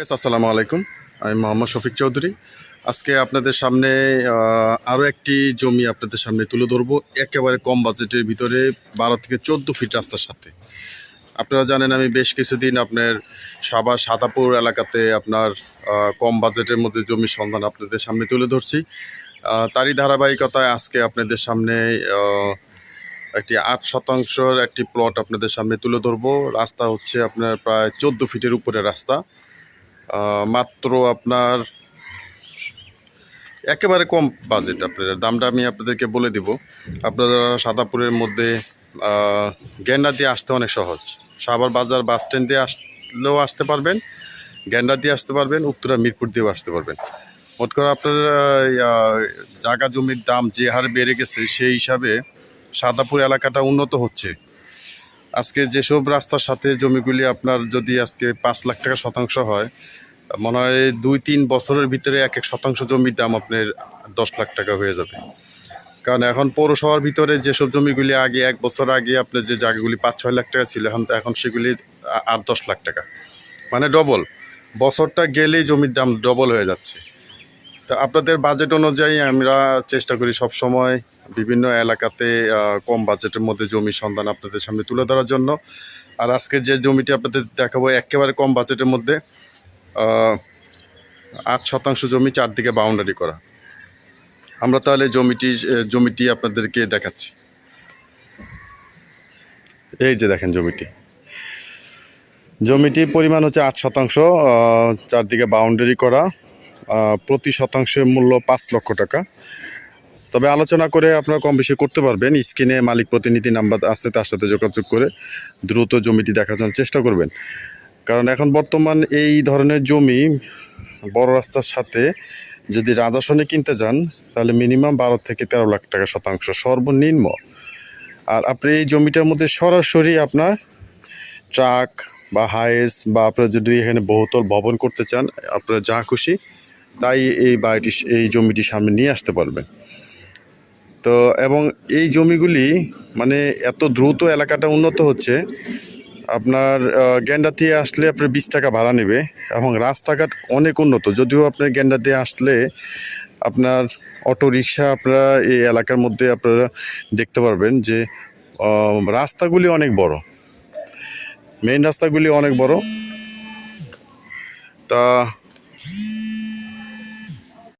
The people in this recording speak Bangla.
বেশ আসসালামু আলাইকুম। আমি মোহাম্মদ শফিক চৌধুরী। আজকে আপনাদের সামনে আরও একটি জমি আপনাদের সামনে তুলে ধরবো, একেবারে কম বাজেটের ভিতরে, বারো থেকে চোদ্দ ফিট রাস্তার সাথে। আপনারা জানেন, আমি বেশ কিছুদিন আপনার সাবার সাদাপুর এলাকাতে আপনার কম বাজেটের মধ্যে জমির সন্ধান আপনাদের সামনে তুলে ধরছি। তারই ধারাবাহিকতায় আজকে আপনাদের সামনে একটি আট শতাংশের একটি প্লট আপনাদের সামনে তুলে ধরবো। রাস্তা হচ্ছে আপনার প্রায় চোদ্দ ফিটের উপরে রাস্তা। মাত্র আপনার একেবারে কম বাজেট আপনাদের। দামটা আমি আপনাদেরকে বলে দিব। আপনারা সাদাপুরের মধ্যে গেন্ডা দিয়ে আসতে অনেক সহজ। সাভার বাজার বাস স্ট্যান্ড দিয়ে আসলেও আসতে পারবেন গেন্ডা দিয়ে আসতে পারবেন, উত্তরা মিরপুর দিয়েও আসতে পারবেন। মোট করে আপনার জায়গা জমির দাম যে হারে বেড়ে গেছে, সেই হিসাবে সাদাপুর এলাকাটা উন্নত হচ্ছে। আজকে যেসব রাস্তার সাথে জমিগুলি আপনার যদি আজকে পাঁচ লাখ টাকা শতাংশ হয়, মনে হয় দুই, তিন বছরের ভিতরে এক এক শতাংশ জমির দাম আপনার দশ লাখ টাকা হয়ে যাবে। কারণ এখন পৌরসভার ভিতরে যেসব জমিগুলি আগে এক বছর আগে আপনার যে জায়গাগুলি পাঁচ, ছয় লাখ টাকা ছিল, এখন এখন সেগুলি আট, দশ লাখ টাকা। মানে ডবল বছরটা গেলেই জমির দাম ডবল হয়ে যাচ্ছে। তো আপনাদের বাজেট অনুযায়ী আমরা চেষ্টা করি সব সময় বিভিন্ন এলাকাতে কম বাজেটের মধ্যে জমি সন্ধান আপনাদের সামনে তুলে ধরার জন্য। আর আজকে যে জমিটি আপনাদের দেখাবো, একেবারে কম বাজেটের মধ্যে আট শতাংশ জমি চারদিকে বাউন্ডারি করা। আমরা তাহলে জমিটি জমিটি আপনাদেরকে দেখাচ্ছি। এই যে দেখেন জমিটি। জমিটির পরিমাণ হচ্ছে আট শতাংশ চারদিকে বাউন্ডারি করা। প্রতি শতাংশের মূল্য পাঁচ লক্ষ টাকা। তবে আলোচনা করে আপনারা কম বেশি করতে পারবেন। স্ক্রিনে মালিক প্রতিনিধি নাম্বার আছে, তার সাথে যোগাযোগ করে দ্রুত জমিটি দেখার চেষ্টা করবেন। কারণ এখন বর্তমান এই ধরনের জমি বড় রাস্তার সাথে যদি রাজাসনে কিনতে যান, তাহলে মিনিমাম বারো থেকে তেরো লাখ টাকা শতাংশ সর্বনিম্ন। আর আপনি এই জমিটার মধ্যে সরাসরি আপনার ট্রাক বা হাইস বা আপনারা যদি এখানে বহুতল ভবন করতে চান, আপনারা যা খুশি তাই এই বাড়িটি এই জমিটি সামনে নিয়ে আসতে পারবেন তো এবং এই জমিগুলি মানে এত দ্রুত এলাকাটা উন্নত হচ্ছে আপনার আহ, গেন্ডা দিয়ে আসলে আপনার বিশ টাকা ভাড়া নেবে এবং রাস্তাঘাট অনেক উন্নত। যদিও আপনার গেন্ডা দিয়ে আসলে আপনার অটো রিক্সা আপনারা এই এলাকার মধ্যে আপনারা দেখতে পারবেন যে রাস্তাগুলি অনেক বড়। মেইন রাস্তাগুলি অনেক বড়। তা